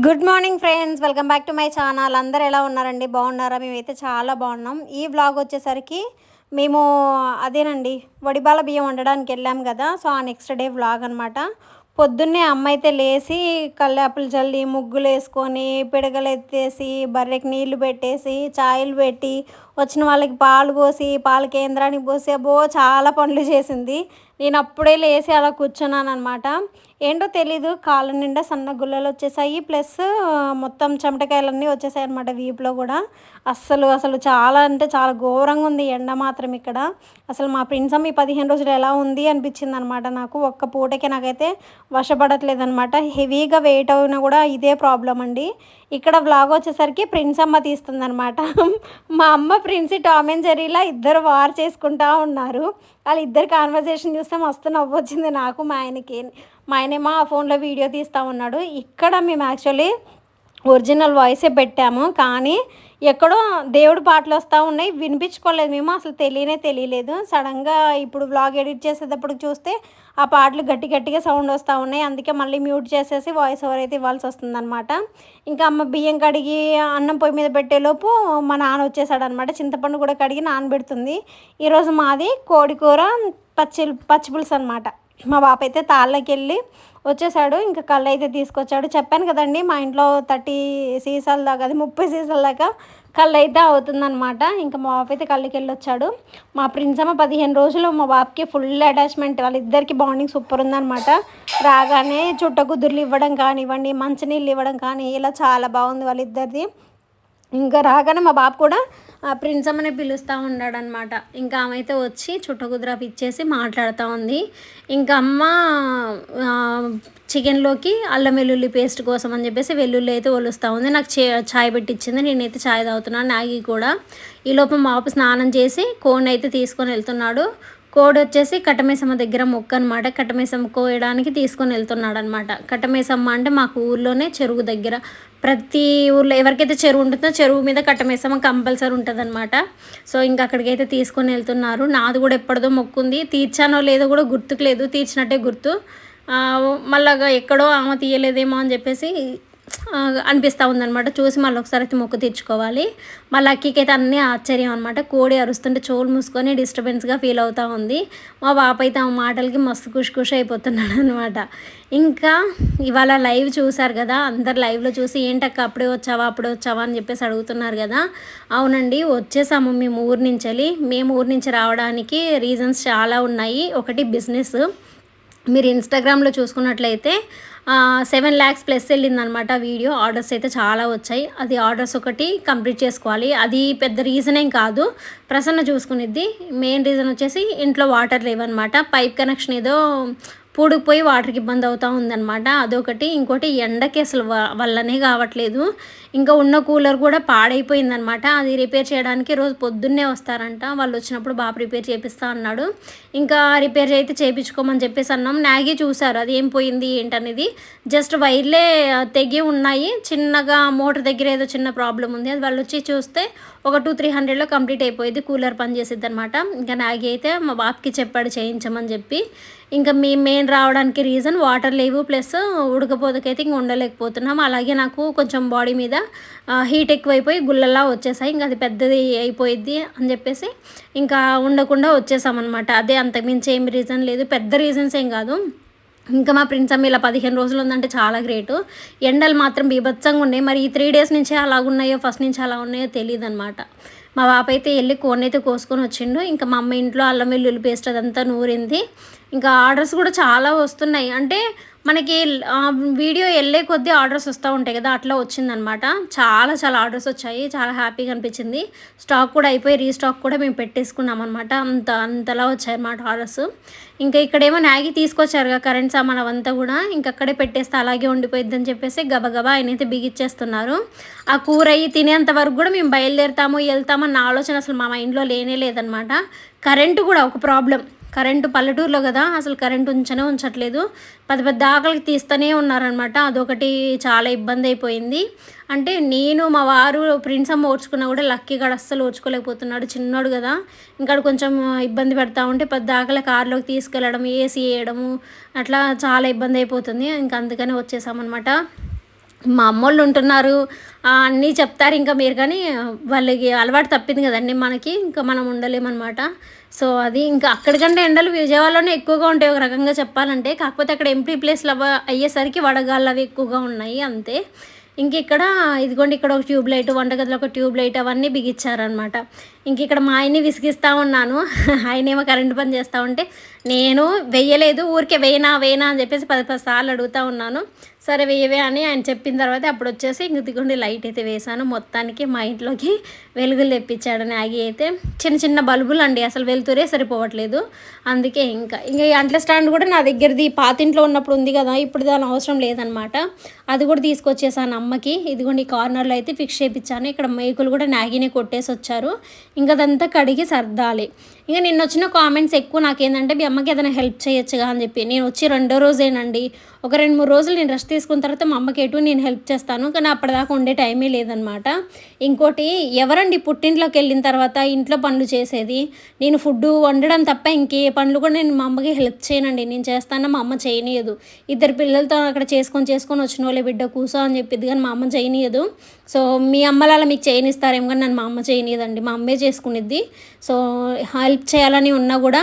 Good morning friends welcome back to my channel అందరు ఎలా ఉన్నారండి? బాగున్నారా? మేమైతే చాలా బాగున్నాం. ఈ వ్లాగ్ వచ్చేసరికి మేము అదేనండి వడిబాల బియ్యం వండడానికి వెళ్ళాం కదా. సో ఆ నెక్స్ట్ డే వ్లాగ్ అనమాట పొద్దున్నే అమ్మ అయితే లేచి కల్లాపులు చల్లి ముగ్గులు వేసుకొని పిడగలు ఎత్తేసి బర్రెకి నీళ్ళు పెట్టేసి చాయలు పెట్టి వచ్చిన వాళ్ళకి పాలు పోసి పాల కేంద్రానికి పోసి అబ్బో చాలా పనులు చేసింది. నేను అప్పుడే లేచి అలా కూర్చున్నాను అనమాట ఏంటో తెలీదు కాళ్ళ నిండా సన్న గుల్లలు వచ్చేసాయి ప్లస్ మొత్తం చెమటకాయలన్నీ వచ్చేసాయి అనమాట వీపులో కూడా. అస్సలు అసలు చాలా అంటే చాలా ఘోరంగా ఉంది ఎండ మాత్రం ఇక్కడ. అసలు మా ప్రిన్సమ్ ఈ పదిహేను రోజులు ఎలా ఉంది అనిపించింది అనమాట నాకు. ఒక్క పూటకి నాకైతే వశపడట్లేదు అనమాట హెవీగా వెయిట్ అయినా కూడా ఇదే ప్రాబ్లం అండి. ఇక్కడ వ్లాగ్ వచ్చేసరికి ప్రిన్స్ అమ్మ తీస్తుందనమాట మా అమ్మ ప్రిన్స్ టామ్ అండ్ జెరీలా ఇద్దరు వార్ చేసుకుంటా ఉన్నారు. వాళ్ళు ఇద్దరు కాన్వర్జేషన్ చూస్తే మస్తు నవ్వు వచ్చింది నాకు మా ఆయనకి. మా ఆయనేమో ఆ ఫోన్లో వీడియో తీస్తూ ఉన్నాడు. ఇక్కడ మేము యాక్చువల్లీ ఒరిజినల్ వాయిసే పెట్టాము కానీ ఎక్కడో దేవుడు పాటలు వస్తూ ఉన్నాయి వినిపించుకోలేదు మేము అసలు తెలియనే తెలియలేదు. సడన్గా ఇప్పుడు వ్లాగ్ ఎడిట్ చేసేటప్పుడు చూస్తే ఆ పాటలు గట్టి గట్టిగా సౌండ్ వస్తూ ఉన్నాయి. అందుకే మళ్ళీ మ్యూట్ చేసేసి వాయిస్ ఓవర్ అయితే ఇవ్వాల్సి వస్తుందన్నమాట. ఇంకా అమ్మ బియ్యం కడిగి అన్నం పొయ్యి మీద పెట్టేలోపు మా నాన్న వచ్చేసాడు అనమాట చింతపండు కూడా కడిగి నానబెడుతుంది ఈరోజు మాది కోడి కూర పచ్చి పచ్చిపులుసు అనమాట మా బాప అయితే తాళ్ళకి వెళ్ళి వచ్చేసాడు ఇంకా కళ్ళు అయితే తీసుకొచ్చాడు. చెప్పాను కదండి మా ఇంట్లో థర్టీ సీసాల దాకా అది ముప్పై సీసాల దాకా కళ్ళు అయితే అవుతుందనమాట ఇంకా మా బాబు అయితే కళ్ళకి వెళ్ళొచ్చాడు. మా ప్రిన్సమ్మ పదిహేను రోజులు మా బాబుకి ఫుల్ అటాచ్మెంట్. వాళ్ళిద్దరికి బాండింగ్ సూపర్ ఉందనమాట రాగానే చుట్టకుదుర్లు ఇవ్వడం కానివ్వండి మంచినీళ్ళు ఇవ్వడం కానీ ఇలా చాలా బాగుంది వాళ్ళిద్దరిది. ఇంకా రాగానే మా బాబు కూడా ప్రిన్స్ అమ్మని పిలుస్తూ ఉన్నాడు అనమాట ఇంకా ఆమె అయితే వచ్చి చుట్టకుదురాపు ఇచ్చేసి మాట్లాడుతూ ఉంది. ఇంకా అమ్మ చికెన్లోకి అల్లం వెల్లుల్లి పేస్ట్ కోసం అని చెప్పేసి వెల్లుల్లి అయితే ఒలుస్తూ ఉంది. నాకు చాయ్ ఛాయ్ పెట్టించింది నేనైతే ఛాయ్ తాగుతున్నాను నాగి కూడా. ఈ లోపం మాపు స్నానం చేసి కోన్ అయితే తీసుకొని వెళ్తున్నాడు. కోడి వచ్చేసి కట్టమేసమ్మ దగ్గర మొక్క అనమాట కట్టమేసమ్మ కోయడానికి తీసుకొని వెళ్తున్నాడు అనమాట కట్టమేసమ్మ అంటే మాకు ఊర్లోనే చెరువు దగ్గర. ప్రతి ఊర్లో ఎవరికైతే చెరువు ఉంటుందో చెరువు మీద కట్టమేసమ్మ కంపల్సరీ ఉంటుంది అనమాట సో ఇంకా అక్కడికైతే తీసుకొని వెళ్తున్నారు. నాది కూడా ఎప్పటిదో మొక్కుంది. తీర్చానో లేదో కూడా గుర్తుకు లేదు. తీర్చినట్టే గుర్తు. మళ్ళా ఎక్కడో ఆమె తీయలేదేమో అని చెప్పేసి అనిపిస్తూ ఉందనమాట చూసి మళ్ళీ ఒకసారి అయితే మొక్కు తీర్చుకోవాలి. మళ్ళీ అక్కికి అయితే అన్నీ ఆశ్చర్యం అనమాట కోడి అరుస్తుంటే చోలు మూసుకొని డిస్టర్బెన్స్గా ఫీల్ అవుతూ ఉంది. మా బాప అయితే ఆ మాటలకి మస్తు ఖుషి ఖుషి అయిపోతున్నాడు అనమాట ఇంకా ఇవాళ లైవ్ చూశారు కదా అందరు లైవ్లో చూసి ఏంటక్క అప్పుడే వచ్చావా అప్పుడే వచ్చావా అని చెప్పేసి అడుగుతున్నారు కదా. అవునండి వచ్చేసాము మేము ఊరి నుంచి మేము ఊరి నుంచి రావడానికి రీజన్స్ చాలా ఉన్నాయి. ఒకటి బిజినెస్ మీరు ఇన్స్టాగ్రామ్లో చూసుకున్నట్లయితే సెవెన్ ల్యాక్స్ ప్లస్ వెళ్ళిందనమాట వీడియో. ఆర్డర్స్ అయితే చాలా వచ్చాయి. అది ఆర్డర్స్ ఒకటి కంప్లీట్ చేసుకోవాలి. అది పెద్ద రీజన్ ఏం కాదు. ప్రసన్న చూసుకునేది మెయిన్ రీజన్ వచ్చేసి ఇంట్లో వాటర్ లేవన్నమాట పైప్ కనెక్షన్ ఏదో పూడుకుపోయి వాటర్కి ఇబ్బంది అవుతూ ఉందన్నమాట. అదొకటి. ఇంకోటి ఎండకి అసలు వల్లనే కావట్లేదు. ఇంకా ఉన్న కూలర్ కూడా పాడైపోయిందనమాట అది రిపేర్ చేయడానికి రోజు పొద్దున్నే వస్తారంట. వాళ్ళు వచ్చినప్పుడు బాగా రిపేర్ చేపిస్తా అన్నాడు. ఇంకా రిపేర్ అయితే చేయించుకోమని చెప్పేసి అన్నాం. నాగి చూసారు. అది ఏం పోయింది ఏంటనేది. జస్ట్ వైర్లే తెగి ఉన్నాయి. చిన్నగా మోటార్ దగ్గర ఏదో చిన్న ప్రాబ్లం ఉంది. అది వాళ్ళు వచ్చి చూస్తే ఒక టూ త్రీ హండ్రెడ్లో కంప్లీట్ అయిపోయింది. కూలర్ పని చేసిద్ది అనమాట ఇంకా నాగి అయితే మా బాబుకి చెప్పాడు చేయించమని చెప్పి. ఇంకా మీ మెయిన్ రావడానికి రీజన్ వాటర్ లేవు ప్లస్ ఉడకపోతకైతే ఇంక ఉండలేకపోతున్నాం. అలాగే నాకు కొంచెం బాడీ మీద హీట్ ఎక్కువైపోయి గుల్లలా వచ్చేసాయి. ఇంకా అది పెద్దది అయిపోయిద్ది అని చెప్పేసి ఇంకా ఉండకుండా వచ్చేసామన్నమాట. అదే అంతకుమించి ఏం రీజన్ లేదు. పెద్ద రీజన్స్ ఏం కాదు. ఇంకా మా ప్రిన్స్ అమ్మ ఇలా పదిహేను రోజులు ఉందంటే చాలా గ్రేటు ఎండలు మాత్రం బీభత్సంగా ఉన్నాయి. మరి ఈ త్రీ డేస్ నుంచే అలాగున్నాయో ఫస్ట్ నుంచి అలా ఉన్నాయో తెలియదు అనమాట మా బాప అయితే వెళ్ళి కోనైతే కోసుకొని వచ్చిండు. ఇంకా మా అమ్మ ఇంట్లో అల్లం వెల్లుల్లి పేస్ట్ అదంతా నూరింది. ఇంకా ఆర్డర్స్ కూడా చాలా వస్తున్నాయి. అంటే మనకి వీడియో వెళ్ళే కొద్దీ ఆర్డర్స్ వస్తూ ఉంటాయి కదా అట్లా వచ్చిందనమాట. చాలా చాలా ఆర్డర్స్ వచ్చాయి చాలా హ్యాపీగా అనిపించింది. స్టాక్ కూడా అయిపోయి రీస్టాక్ కూడా మేము పెట్టేసుకున్నాం అనమాట అంత అంతలా వచ్చాయి అన్నమాట ఆర్డర్స్. ఇంకా ఇక్కడేమో నాగి తీసుకొచ్చారు కదా కరెంట్ సామాన్ అవంతా కూడా. ఇంకా అక్కడే పెట్టేస్తే అలాగే ఉండిపోయిద్ది అని చెప్పేసి గబగబా ఆయన అయితే బిగిచ్చేస్తున్నారు. ఆ కూర అయ్యి తినేంత వరకు కూడా మేము బయలుదేరుతాము వెళ్తామన్న ఆలోచన అసలు మా మైండ్లో లేనే లేదనమాట కరెంటు కూడా ఒక ప్రాబ్లం. కరెంటు పల్లెటూరులో కదా అసలు కరెంటు ఉంచనే ఉంచట్లేదు. పెద్ద పెద్ద ఆకలికి తీస్తూనే ఉన్నారనమాట అదొకటి చాలా ఇబ్బంది అయిపోయింది అంటే నేను మా వారు ప్రిన్స్ అమ్మ ఓడ్చుకున్నా కూడా లక్కీ లక్కీగా అస్సలు ఓడ్చుకోలేకపోతున్నాడు చిన్నోడు కదా ఇంకా కొంచెం ఇబ్బంది పెడతా ఉంటే పెద్ద ఆకలి కారులోకి తీసుకెళ్ళడం ఏసీ వేయడము అట్లా చాలా ఇబ్బంది అయిపోతుంది ఇంకా అందుకనే వచ్చేసామన్నమాట. మా అమ్మోళ్ళు ఉంటున్నారు. అన్నీ చెప్తారు. ఇంకా మీరు కానీ వాళ్ళకి అలవాటు తప్పింది కదండి మనకి. ఇంకా మనం ఉండలేమన్నమాట. సో అది ఇంకా అక్కడికంటే ఎండలు విజయవాడలోనే ఎక్కువగా ఉంటాయి ఒక రకంగా చెప్పాలంటే. కాకపోతే అక్కడ ఎంపీ ప్లేస్లు అవ అయ్యేసరికి వడగాళ్ళు అవి ఎక్కువగా ఉన్నాయి అంతే. ఇంక ఇక్కడ ఇదిగోండి ఇక్కడ ఒక ట్యూబ్ లైట్ వంటగదిలో ఒక ట్యూబ్ లైట్ అవన్నీ బిగించారనమాట ఇంక ఇక్కడ మా ఆయన్ని విసిగిస్తూ ఉన్నాను. ఆయనేమో కరెంటు పని చేస్తూ ఉంటే నేను వెయ్యలేదు ఊరికే వేయనా వేయనా అని చెప్పేసి పది పది సార్లు అడుగుతూ ఉన్నాను. సరే వేయవే అని ఆయన చెప్పిన తర్వాత అప్పుడు వచ్చేసి ఇంక దిగుండి లైట్ అయితే వేశాను. మొత్తానికి మా ఇంట్లోకి వెలుగులు తెప్పించాడని ఆగి అయితే చిన్న చిన్న బల్బులు అండి అసలు వెలుతురే సరిపోవట్లేదు. అందుకే ఇంకా ఇంకా ఈ అంట్ల స్టాండ్ కూడా నా దగ్గరది పాతింట్లో ఉన్నప్పుడు ఉంది కదా ఇప్పుడు దాని అవసరం లేదనమాట అది కూడా తీసుకొచ్చేసాను అమ్మకి. ఇదిగోండి ఈ కార్నర్లో అయితే ఫిక్స్ చేయించాను ఇక్కడ మేకులు కూడా నాగినే కొట్టేసి వచ్చారు. ఇంకా అదంతా కడిగి సర్దాలి. ఇంకా నిన్న వచ్చిన కామెంట్స్ ఎక్కువ నాకేంటంటే మీ అమ్మకి ఏదైనా హెల్ప్ చేయొచ్చుగా అని చెప్పి. నేను వచ్చి రెండో రోజేనండి. ఒక రెండు మూడు రోజులు నేను రెస్ట్ తీసుకున్న తర్వాత మా అమ్మకి ఎటు నేను హెల్ప్ చేస్తాను. కానీ అప్పటిదాకా ఉండే టైమే లేదనమాట ఇంకోటి ఎవరండి పుట్టింట్లోకి వెళ్ళిన తర్వాత ఇంట్లో పనులు చేసేది? నేను ఫుడ్ వండడం తప్ప ఇంకే పనులు కూడా నేను మా అమ్మకి హెల్ప్ చేయనండి. నేను చేస్తాను మా అమ్మ చేయనీయదు. ఇద్దరు పిల్లలతో అక్కడ చేసుకొని చేసుకొని వచ్చిన వాళ్ళే బిడ్డ కూసో అని చెప్పిద్ది కానీ మా అమ్మ చేయనీయదు. సో మీ అమ్మలాల మీకు చేయనిస్తారేమో కానీ నన్ను మా అమ్మ చేయనీయదండి. మా అమ్మే చేసుకునిద్ది. సో హెల్ప్ చేయాలని ఉన్నా కూడా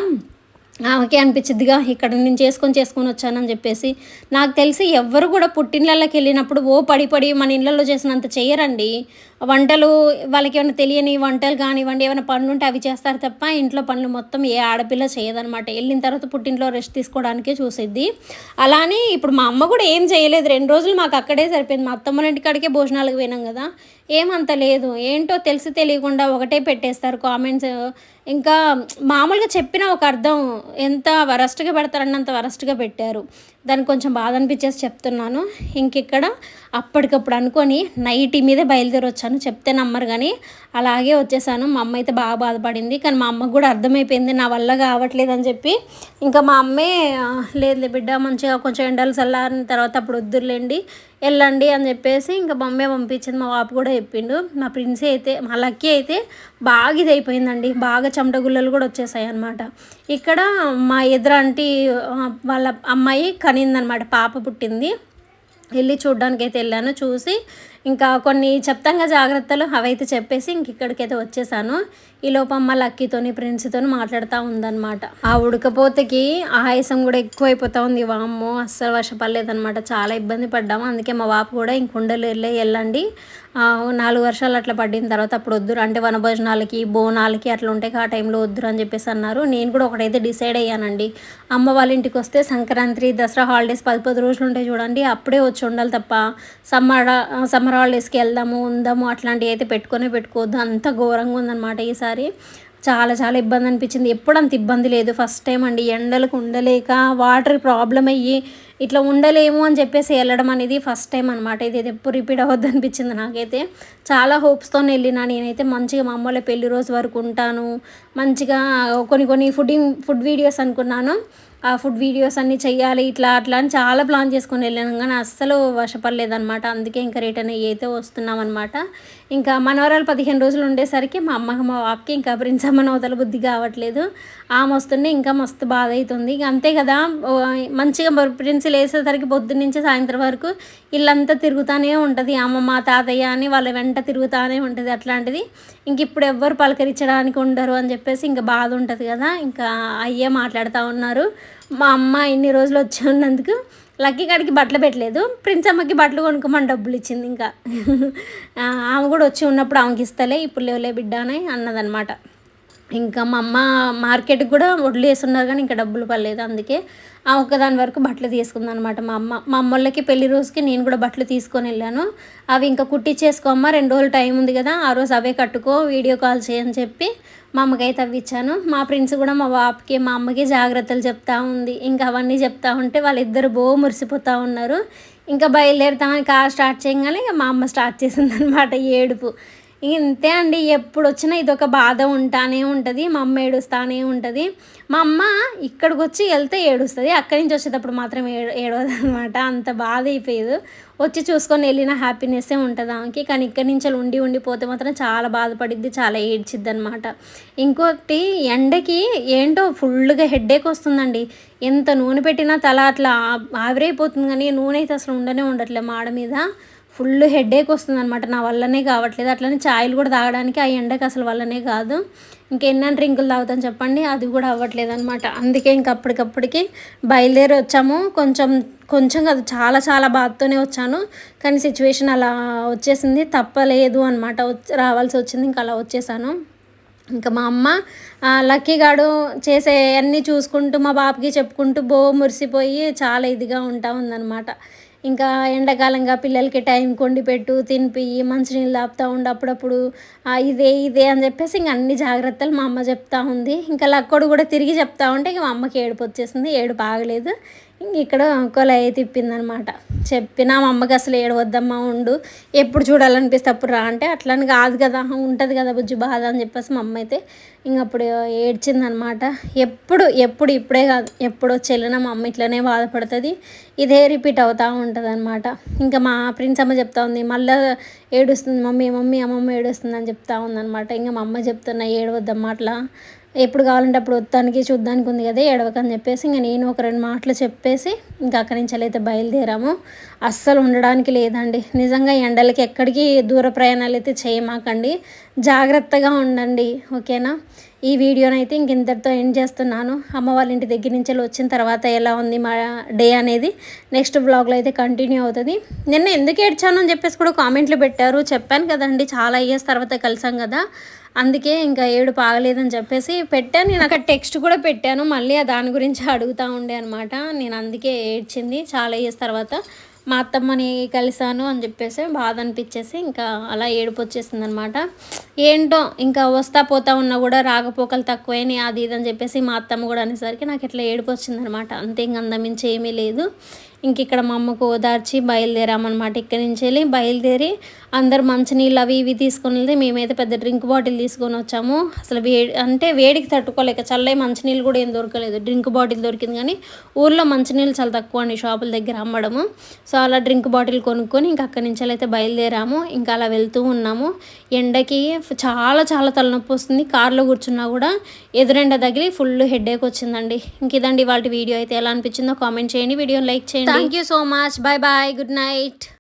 ఆమెకే అనిపించిద్దిగా ఇక్కడ నేను చేసుకొని చేసుకొని వచ్చానని చెప్పేసి. నాకు తెలిసి ఎవ్వరు కూడా పుట్టినళ్ళకి వెళ్ళినప్పుడు ఓ పడి పడి మన ఇళ్ళల్లో చేసినంత చేయరండి. వంటలు వాళ్ళకి ఏమైనా తెలియని వంటలు కానివ్వండి ఏమైనా పనులు ఉంటే అవి చేస్తారు తప్ప ఇంట్లో పనులు మొత్తం ఏ ఆడపిల్ల చేయదనమాట వెళ్ళిన తర్వాత పుట్టింట్లో రెస్ట్ తీసుకోవడానికే చూసిద్ది. అలానే ఇప్పుడు మా అమ్మ కూడా ఏం చేయలేదు. రెండు రోజులు మాకు అక్కడే సరిపోయింది. మా అత్తమ్మ ఇంటికాడికే భోజనాలకు పోయినాం కదా. ఏమంత లేదు. ఏంటో తెలిసి తెలియకుండా ఒకటే పెట్టేస్తారు కామెంట్స్ ఇంకా మామూలుగా చెప్పిన ఒక అర్థం ఎంత వరస్ట్గా పెడతారన్నంత వరస్ట్గా పెట్టారు. దానికి కొంచెం బాధ అనిపించేసి చెప్తున్నాను. ఇంక ఇక్కడ అప్పటికప్పుడు అనుకొని నైట్ మీదే బయలుదేరి వచ్చాను చెప్తే నమ్మరు కానీ అలాగే వచ్చేసాను. మా అమ్మ అయితే బాగా బాధపడింది. కానీ మా అమ్మకు కూడా అర్థమైపోయింది. నా వల్ల కావట్లేదు అని చెప్పి ఇంకా మా అమ్మే లేదులే బిడ్డ మంచిగా కొంచెం ఎండలు చల్లారిన తర్వాత అప్పుడు వద్దురులేండి వెళ్ళండి అని చెప్పేసి ఇంకా మా అమ్మే పంపించింది. మా బాబు కూడా చెప్పిండు. మా ప్రిన్సీ అయితే మా లక్కీ అయితే బాగా ఇది అయిపోయిందండి బాగా చెమట గుల్లలు కూడా వచ్చేసాయి అనమాట ఇక్కడ మా ఎదురాంటి వాళ్ళ అమ్మాయి కనిందనమాట. పాప పుట్టింది. వెళ్ళి చూడ్డానికి అయితే వెళ్ళాను. చూసి ఇంకా కొన్ని చెప్తాంగా జాగ్రత్తలు అవైతే చెప్పేసి ఇంక ఇక్కడికైతే వచ్చేసాను. ఈ లోపమ్మ లక్కీతోని ప్రిన్స్తోని మాట్లాడుతూ ఉందన్నమాట. ఆ ఉడకపోతకి ఆయాసం కూడా ఎక్కువైపోతా ఉంది. వామ్మో అస్సలు వర్షపడలేదనమాట చాలా ఇబ్బంది పడ్డాము. అందుకే మా బాపు కూడా ఇంక ఉండలేరులే వెళ్ళండి. నాలుగు వర్షాలు అట్లా పడిన తర్వాత అప్పుడు వద్దురు. అంటే వనభోజనాలకి బోనాలకి అట్లా ఉంటాయి ఆ టైంలో వద్దురు అని చెప్పేసి అన్నారు. నేను కూడా ఒకటైతే డిసైడ్ అయ్యానండి. అమ్మ వాళ్ళ ఇంటికి వస్తే సంక్రాంతి దసరా హాలిడేస్ పది పది రోజులు ఉంటాయి చూడండి. అప్పుడే వచ్చి ఉండాలి తప్ప సమ్మర్ సమ్మర్ హాలిడేస్కి వెళ్దాము ఉందాము అట్లాంటివి అయితే పెట్టుకొని పెట్టుకోవద్దు. అంత ఘోరంగా ఉందన్నమాట ఈసారి. చాలా చాలా ఇబ్బంది అనిపించింది. ఎప్పుడు అంత ఇబ్బంది లేదు. ఫస్ట్ టైం అండి. ఎండలకు ఉండలేక వాటర్ ప్రాబ్లం అయ్యి ఇట్లా ఉండలేము అని చెప్పేసి వెళ్ళడం అనేది ఫస్ట్ టైం అనమాట ఇది ఎప్పుడు రిపీట్ అవ్వద్దు అనిపించింది నాకైతే. చాలా హోప్స్తో వెళ్ళినా. నేనైతే మంచిగా మా అమ్మలో పెళ్ళి రోజు వరకు ఉంటాను. మంచిగా కొన్ని కొన్ని ఫుడ్ ఫుడ్ వీడియోస్ అనుకున్నాను. ఫుడ్ వీడియోస్ అన్నీ చేయాలి ఇట్లా అట్లా అని చాలా ప్లాన్ చేసుకొని వెళ్ళాను. కానీ అస్సలు వశపడలేదన్నమాట. అందుకే ఇంకా రిటర్న్ అయ్యి అయితే వస్తున్నాం అనమాట ఇంకా మనవరాలు పదిహేను రోజులు ఉండేసరికి మా అమ్మకి మా బాబుకి ఇంకా ప్రిన్స్ అమ్మ నవతల బుద్ధి కావట్లేదు. ఆమె వస్తుండే ఇంకా మస్తు బాధ అవుతుంది అంతే కదా మంచిగా మరి ప్రిన్స్ లేసేసరికి పొద్దున్న నుంచి సాయంత్రం వరకు ఇల్లంతా తిరుగుతూనే ఉంటుంది. అమ్మమ్మ తాతయ్య అని వాళ్ళ వెంట తిరుగుతూనే ఉంటుంది అట్లాంటిది. ఇంక ఇప్పుడు ఎవ్వరు పలకరించడానికి ఉండరు అని చెప్పేసి ఇంకా బాధ ఉంటుంది కదా. ఇంకా అయ్యే మాట్లాడుతూ ఉన్నారు. మా అమ్మ ఇన్ని రోజులు వచ్చి ఉన్నందుకు లక్కీ కాడికి బట్టలు పెట్టలేదు. ప్రిన్స్ అమ్మకి బట్టలు కొనుక్కోమని డబ్బులు ఇచ్చింది ఇంకా. ఆమె కూడా వచ్చి ఉన్నప్పుడు ఆమెకి ఇస్తలే ఇప్పుడు లేవులే బిడ్డ అని అన్నదనమాట ఇంకా మా అమ్మ మార్కెట్కి కూడా వడ్లు వేస్తున్నారు కానీ ఇంకా డబ్బులు పడలేదు అందుకే ఆ ఒక్కదాని వరకు బట్టలు తీసుకుంది అనమాట మా అమ్మ. మా అమ్మోళ్ళకి పెళ్ళి రోజుకి నేను కూడా బట్టలు తీసుకొని వెళ్ళాను. అవి ఇంకా కుట్టించేసుకో అమ్మ రెండు రోజులు టైం ఉంది కదా ఆ రోజు అవే కట్టుకో వీడియో కాల్ చేయని చెప్పి మా అమ్మకైతే అవి ఇచ్చాను మా ఫ్రెండ్స్ కూడా మా బాబుకి మా అమ్మకి జాగ్రత్తలు చెప్తా ఉంది. ఇంకా అవన్నీ చెప్తా ఉంటే వాళ్ళిద్దరు బో మురిసిపోతూ ఉన్నారు. ఇంకా బయలుదేరుతామని కార్ స్టార్ట్ చేయగానే ఇక మా అమ్మ స్టార్ట్ చేసింది అనమాట ఏడుపు. ఇంతే అండి ఎప్పుడు వచ్చినా ఇదొక బాధ ఉంటానే ఉంటుంది మా అమ్మ ఏడుస్తానే ఉంటుంది. మా అమ్మ ఇక్కడికి వచ్చి వెళ్తే ఏడుస్తుంది అక్కడి నుంచి వచ్చేటప్పుడు మాత్రం ఏడు ఏడవదు అనమాట అంత బాధ అయిపోయేది. వచ్చి చూసుకొని వెళ్ళిన హ్యాపీనెస్సే ఉంటుంది ఆమెకి కానీ ఇక్కడి నుంచి ఉండి ఉండిపోతే మాత్రం చాలా బాధపడిద్ది చాలా ఏడ్చిద్ది అనమాట ఇంకొకటి ఎండకి ఏంటో ఫుల్గా హెడ్ఏక్ వస్తుందండి. ఎంత నూనె పెట్టినా తల అట్లా ఆవిరైపోతుంది కానీ నూనె అయితే అసలు ఉండనే ఉండట్లే మాడ మీద. ఫుల్ హెడేక్ వస్తుంది అనమాట నా వల్లనే కావట్లేదు. అట్లనే ఛాయలు కూడా తాగడానికి ఆ ఎండకి అసలు వల్లనే కాదు. ఇంకెన్న డ్రింకులు తాగుతాను చెప్పండి. అది కూడా అవ్వట్లేదు అనమాట అందుకే ఇంక అప్పటికప్పటికి బయలుదేరి వచ్చాము. కొంచెం కొంచెం కాదు చాలా చాలా బాధతోనే వచ్చాను. కానీ సిచ్యువేషన్ అలా వచ్చేసింది. తప్పలేదు అనమాట రావాల్సి వచ్చింది. ఇంకా అలా వచ్చేసాను. ఇంకా మా అమ్మ లక్కీ గాడు చేసే అన్నీ చూసుకుంటూ మా బాబుకి చెప్పుకుంటూ బో మురిసిపోయి చాలా ఇదిగా ఉంటా ఉందన్నమాట. ఇంకా ఎండాకాలంగా పిల్లలకి టైం కొండి పెట్టు తినిపి మంచినీళ్ళు తాపుతూ ఉండు అప్పుడప్పుడు. ఇదే ఇదే అని చెప్పేసి ఇంక అన్ని జాగ్రత్తలు మా అమ్మ చెప్తా ఉంది. ఇంకా లక్కోడు కూడా తిరిగి చెప్తా ఉంటే ఇంక మా అమ్మకి ఏడుపు వచ్చేసింది. ఏడుపు ఆగలేదు. ఇక్కడ కొలయి తిప్పిందనమాట. చెప్పినా మా అమ్మకి అసలు ఏడవద్దమ్మా ఉండు. ఎప్పుడు చూడాలనిపిస్తే అప్పుడు రా అంటే అట్లని కాదు కదా ఉంటుంది కదా బుజ్జి బాధ అని చెప్పేసి మా అమ్మ అయితే ఇంకప్పుడు ఏడ్చిందనమాట. ఎప్పుడు ఎప్పుడు ఇప్పుడే కాదు ఎప్పుడు చెల్లిన మా అమ్మ ఇట్లనే బాధపడుతుంది. ఇదే రిపీట్ అవుతూ ఉంటుంది అనమాట ఇంకా మా ప్రిన్స్ అమ్మ చెప్తా ఉంది మళ్ళీ ఏడుస్తుంది మమ్మీ మమ్మీ అమ్మమ్మ ఏడుస్తుంది అని చెప్తా ఉందనమాట. ఇంకా మా అమ్మ చెప్తున్నా ఏడవద్దమ్మా అట్లా ఎప్పుడు కావాలంటే అప్పుడు వస్తానికి చూడ్డానికి ఉంది కదా ఎడవకని చెప్పేసి ఇంకా నేను ఒక రెండు మాటలు చెప్పేసి ఇంకా అక్కడి నుంచి అయితే బయలుదేరాము. అస్సలు ఉండడానికి లేదండి. నిజంగా ఎండలకి ఎక్కడికి దూర ప్రయాణాలు అయితే చేయమాకండి. జాగ్రత్తగా ఉండండి ఓకేనా? ఈ వీడియోనైతే ఇంక ఇంతటితో ఎండ్ చేస్తున్నాను. అమ్మ వాళ్ళ ఇంటి దగ్గర నుంచి వచ్చిన తర్వాత ఎలా ఉంది మా డే అనేది నెక్స్ట్ బ్లాగ్లో అయితే కంటిన్యూ అవుతుంది. నిన్న ఎందుకు ఏడ్చాను అని చెప్పేసి కూడా కామెంట్లు పెట్టారు. చెప్పాను కదండి చాలా ఇయర్స్ తర్వాత కలిసాం కదా. అందుకే ఇంకా ఏడు పాగలేదని చెప్పేసి పెట్టాను. నేను అక్కడ టెక్స్ట్ కూడా పెట్టాను. మళ్ళీ దాని గురించి అడుగుతూ ఉండే అనమాట నేను అందుకే ఏడ్చింది. చాలా ఇయర్స్ తర్వాత మా అత్తమ్మని కలిశాను అని చెప్పేసి బాధ అనిపించేసి ఇంకా అలా ఏడుపు వచ్చేసింది అనమాట ఏంటో ఇంకా వస్తా పోతా ఉన్నా కూడా రాకపోకలు తక్కువైనాయి అది ఇది అని చెప్పేసి మా అత్తమ్మ కూడా అనేసరికి నాకు ఇట్లా ఏడుపు వచ్చిందనమాట అంతే ఇంక అందమించి ఏమీ లేదు. ఇంక ఇక్కడ మా అమ్మకు ఓదార్చి బయలుదేరామన్నమాట. ఇక్కడి నుంచి వెళ్ళి బయలుదేరి అందరు మంచినీళ్ళు అవి ఇవి తీసుకొని వెళ్తే మేమైతే పెద్ద డ్రింక్ బాటిల్ తీసుకొని వచ్చాము. అసలు వేడి అంటే వేడికి తట్టుకోలేక చల్లే మంచినీళ్ళు కూడా ఏం దొరకలేదు. డ్రింక్ బాటిల్ దొరికింది కానీ ఊర్లో మంచినీళ్ళు చాలా తక్కువ అండి షాపుల దగ్గర అమ్మడము. సో అలా డ్రింక్ బాటిల్ కొనుక్కొని ఇంకా అక్కడి నుంచి అయితే బయలుదేరాము. ఇంకా అలా వెళ్తూ ఉన్నాము. ఎండకి చాలా చాలా తలనొప్పి వస్తుంది. కార్లో కూర్చున్నా కూడా ఎదురెండ తగిలి ఫుల్ హెడేక్ వచ్చిందండి. ఇంక ఇదండి వాళ్ళ వీడియో. అయితే ఎలా అనిపించిందో కామెంట్ చేయండి. వీడియోని లైక్ చేయండి. Thank you so much. Bye bye. Good night.